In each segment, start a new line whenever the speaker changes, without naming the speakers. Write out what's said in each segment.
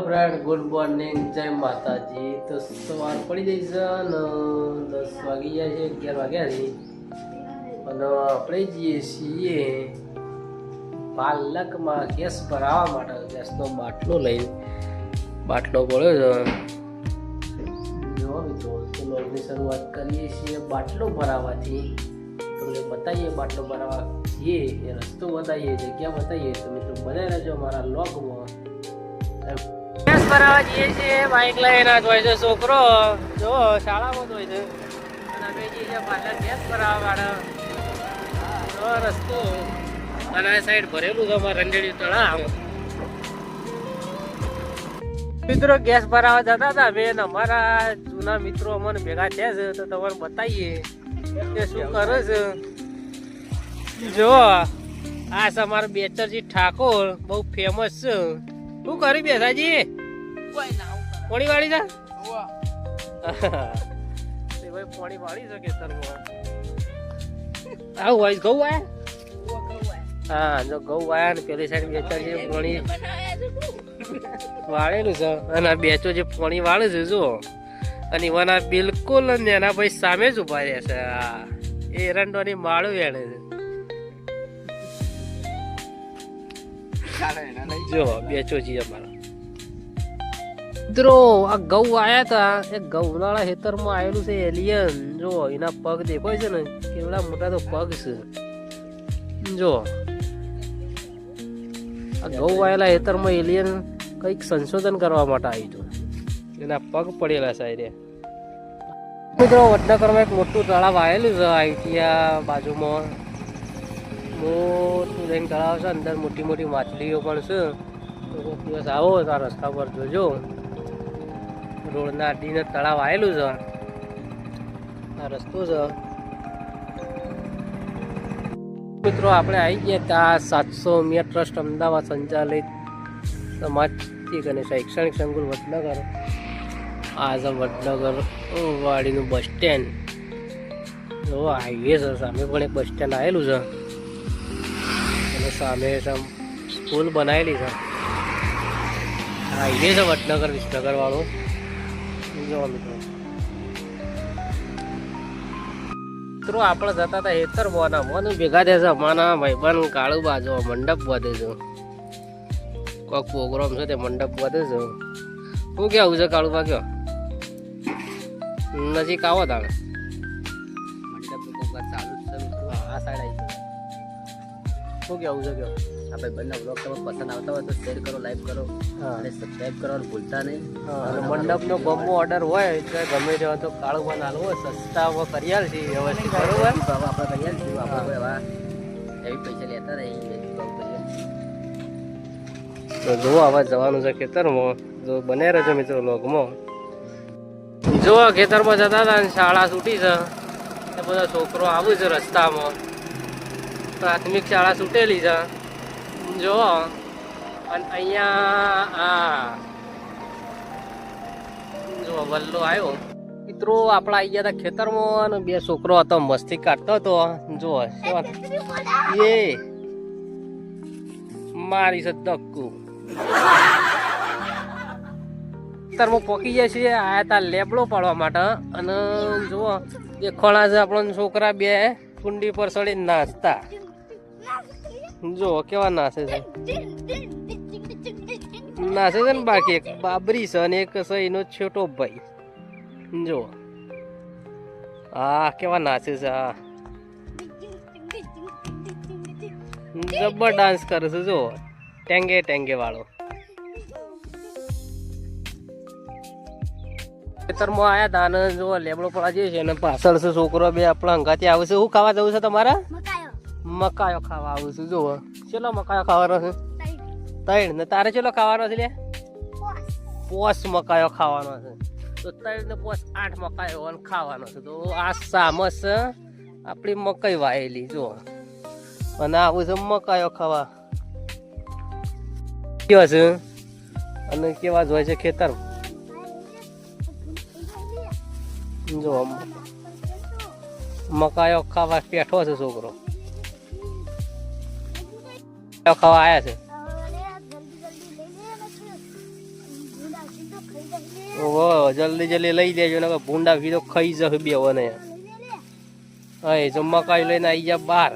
Friend good morning જય માતાજી. તો સવાર પડી જઈ છે અને દસ વાગી ગયા છે, અગિયાર વાગ્યા છે. અને આપણે જઈએ છીએ પાલકમાં ગેસ ભરાવવા માટે. ગેસનો બાટલો લઈ બાટલો પડ્યો છે. લોગની શરૂઆત કરીએ છીએ બાટલો ભરાવવાથી તમને બતાવીએ બાટલો ભરાવવા જઈએ એ રસ્તો બતાવીએ, જગ્યા બતાવીએ. તો મિત્રો, બનાવી રહેજો અમારા લોગમાં ભરાવા જઈએ છીએ બાઇક લઈને જ હોય છે, છોકરો. જો, શાળામાં હોય છે. અને અમે જઈએ છીએ પાછળ ગેસ ભરાવા વાળા રસ્તો. અને આ સાઈડ ભરેલું છે, અમારે રંડેડી તળાવ. મિત્રો ગેસ ભરાવા જતા હતા. અમે અમારા જૂના મિત્રો અમને ભેગા થયા છે, તો તમારે બતાવીએ કે શું કરે છે. જો, આ છે અમારા બેચરજી ઠાકોર, બહુ ફેમસ છે. શું કરી બેસાજી? પોણી વાળી છે તે ભાઈ પોણી વાળી છે ખેતરમાં આવું હોય ઘઉં આયા હા જો ઘઉં આયા ને પેલી સાઈડ બેચરજી પોણી. વાળેલું છે. અને આ બેચો જે પોણી વાળે છે જો અને ઈવાના બિલકુલ જ એના ભાઈ સામે જ ઊભા રહ્યા છે. આ એ એરંડોની માળું વેણે છે. જો બેચો છીએ અમારા. મિત્રો આ ઘઉં આવ્યા હતા એ ઘઉંનાળા ખેતરમાં આવેલું છે એલિયન. જો, એના પગ દેખાય છે ને, કેવડા મોટા તો પગ છે. જો. આ ઘઉં આવેલા ખેતરમાં એલિયન કંઈક સંશોધન કરવા માટે આવ્યું હતું એના પગ પડેલા સાઈડે મિત્રો વડનગરમાં એક મોટું તળાવ આવેલું છે આઈટીયા બાજુમાં. મોટું જઈને તળાવ છે, અંદર મોટી મોટી માછલીઓ પણ છે. કોઈક દિવસ આવો તો રસ્તા પર જોજો. રોડના અડીને તળાવ આવેલું છે. આ રસ્તો છે. મિત્રો, આપણે આવી ગયા ત્યાં સાતસો મિયા ટ્રસ્ટ અમદાવાદ સંચાલિત સમાજથી અને શૈક્ષણિક સંકુલ વડનગર. આ છે વડનગર વાડીનું બસ સ્ટેન્ડ. જો હાઈવે છે, સામે પણ એક બસ સ્ટેન્ડ આવેલું છે. અને સમ સ્કૂલ બનાવેલી છે. હાઈવે છે વડનગર વિસનગર વાળું જો મિત્રો, આપણે જતા હતા હેતર બોના મોન ભેગા થયા છે અમારા ભાઈબંધ કાળુ બાજુ. મંડપ વધે છે. કોઈક પ્રોગ્રામ છે તે મંડપ વધે છે. શું કેવું છે કાળુ બા કયો? નજીક આવો તાણે. આ સાઈડ આવી શું કેવું છે કયો?
આપણે બંને બ્લોગ તમને પસંદ આવતા હોય તો શેર કરો લાઈક કરો અને સબસ્ક્રાઇબ કરવાનું ભૂલતા નહીં.
અને મંડપનો ગમો ઓર્ડર હોય તો ગમે તેવા તો કાળું પણ હાલવો સસ્તા કરી આલ છે વ્યવસ્થિત બરોબર?
આપણે કરિયાલ છીએ આપણે એવા એવી પૈસા લેતા કરીએ.
તો જુઓ આવા જવાનું છે ખેતરમાં. જો બને રહેજો મિત્રો લોગમાં જો ખેતરમાં જતા હતા ને શાળા છૂટી છે. એ બધા છોકરો આવું છે રસ્તામાં. પ્રાથમિક શાળા છૂટેલી છે. જો, અને અહીંયા, આ, જો, વલ્લો આવ્યો. મિત્રો, આપણા ગયા હતા ખેતરમાં અને બે છોકરો હતો, મસ્તી કાઢતો હતો. જો એ, મારી છે ધક્કુ. ખેતરમાં પોકી જાય છે આયા તા લેબડો પાડવા માટે. અને જુઓ ખોળા છે, આપણો છોકરા બે, કુંડી પર ચડી નાચતા જો, કેવા નાસે છે? નાસે છે ને બાકી એક બાબરી છે અને એક છે એનો છોટો ભાઈ. જો. હા કેવા નાચે છે હા જબ્બર ડાન્સ કરે છે, જો. ટેંગે ટેંગે વાળો. ખેતરમાં આયા તા જો લેબડો પડા જઈએ છે અને પાછળ છે છોકરો બે આપણા અંગાથી આવે છે. શું ખાવા જવું છે તમારે? મકાયો ખાવા આવું છું. જુઓ, ચેલો મકાયો ખાવાનો છે? તૈણ. ને તારે ચેલો ખાવાનો છે લે પોસ મકાયો ખાવાનો છે. તો તૈણ ને પોસ આઠ મકાયો અને ખાવાનો છે. તો આ સામસ આપણી મકાઈ વાયેલી, જુઓ. અને આવું છે મકાયો ખાવા. કેવા છે? અને કેવા જ હોય છે ખેતર? જો મકાયો ખાવા પેઠો છે છોકરો. ખાવા આયા છે. ઓહો, જલ્દી જલ્દી લઈ દેજો ને ભૂંડા ભીડો ખાઈ જશે બેવાને હા, એ જો મકાઈ લઈને આવી જા બહાર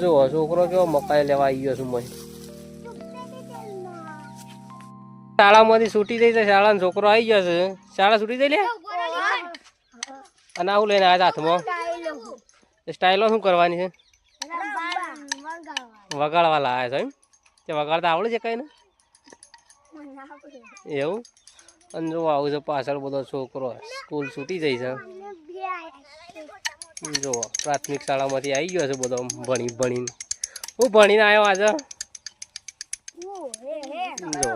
જો છોકરો કેવો મકાઈ લેવા આવી ગયો છું મય. શાળામાંથી છૂટી થઈ છે શાળાનો છોકરો આવી ગયો છે. શાળા છૂટી થઈ લે અને આવું લઈને આવ્યા હાથમાં. સ્ટાઇલો શું કરવાની છે? વગાડવા લાવ્યા છો એમ? તે વગાડતા આવડે છે કઈ ને એવું? અને જો આવું છે પાછળ બધો છોકરો સ્કૂલ છૂટી જાય છે. જો પ્રાથમિક શાળામાંથી આવી ગયો છે બધો ભણી ભણીને. હું ભણીને આવ્યો આજે. જો.